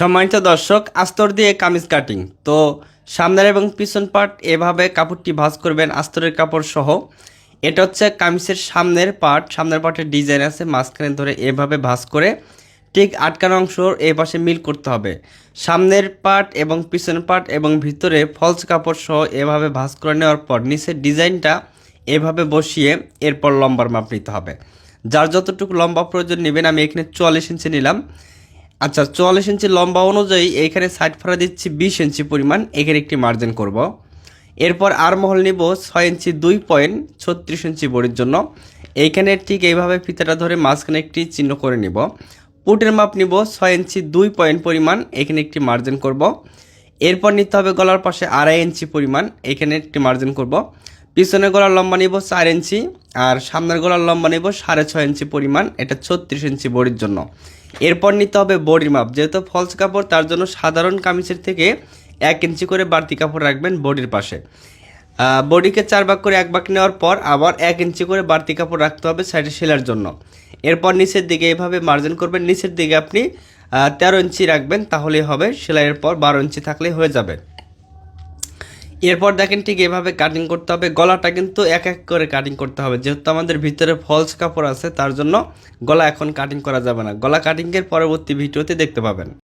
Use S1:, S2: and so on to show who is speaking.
S1: সম্মানিত দর্শক আস্তর দিয়ে কামিজ কাটিং। তো সামনের এবং পিছন পার্ট এভাবে কাপড়টি ভাঁজ করবেন, আস্তরের কাপড় সহ। এটা হচ্ছে কামিজের সামনের পার্ট সামনের পার্টের ডিজাইন আছে, মাঝখানে ধরে এভাবে ভাঁজ করে ঠিক আটকানো অংশ এই পাশে মিল করতে হবে। সামনের পার্ট এবং পিছনের পার্ট এবং ভিতরে ফলস কাপড় সহ এভাবে ভাঁজ করে নেওয়ার পর নিচের ডিজাইনটা এভাবে বসিয়ে এরপর লম্বার মাপ নিতে হবে। যার যতটুকু লম্বা প্রয়োজন নেবেন, আমি এখানে চুয়াল্লিশ ইঞ্চি নিলাম। আচ্ছা চুয়াল্লিশ ইঞ্চি লম্বা অনুযায়ী এইখানে সাইড ফাড়া দিচ্ছি বিশ ইঞ্চি পরিমাণ, এখানে একটি মার্জিন করব। এরপর আর মহল নিব ছয় ইঞ্চি দুই পয়েন্ট ছত্রিশ ইঞ্চি বড়ির জন্য এইখানে ঠিক এইভাবে ফিতাটা ধরে মাঝখানে একটি চিহ্ন করে নিব পুটের মাপ নিব ছয় ইঞ্চি দুই পয়েন্ট পরিমাণ, এখানে একটি মার্জিন করব। এরপর নিতে হবে গলার পাশে আড়াই ইঞ্চি পরিমাণ, এখানে একটি মার্জিন করব। পিছনের গলার লম্বা নিব চার ইঞ্চি আর সামনের গলার লম্বা নিব সাড়ে ছয় ইঞ্চি পরিমাণ, এটা ছত্রিশ ইঞ্চি বডির জন্য। এরপর নিতে হবে বডির মাপ, যেহেতু ফলস কাপড়, তার জন্য সাধারণ কামিজের থেকে এক ইঞ্চি করে বাড়তি কাপড় রাখবেন বডির পাশে। বডিকে চার ভাগ করে এক ভাগ নেওয়ার পর আবার এক ইঞ্চি করে বাড়তি কাপড় রাখতে হবে সাইডে সেলার জন্য। এরপর নিচের দিকে এভাবে মার্জিন করবেন, নিচের দিকে আপনি তেরো ইঞ্চি রাখবেন, তাহলেই হবে, সেলাইয়ের পর বারো ইঞ্চি থাকলেই হয়ে যাবে। এরপর দেখেন ঠিক এভাবে কাটিং করতে হবে, গলাটা কিন্তু এক এক করে কাটিং করতে হবে। যেহেতু আমাদের ভিতরে ফলস কাপড় আছে, তার জন্য গলা এখন কাটিং করা যাবে না। গলা কাটিংয়ের পরবর্তী ভিডিওতে দেখতে পাবেন।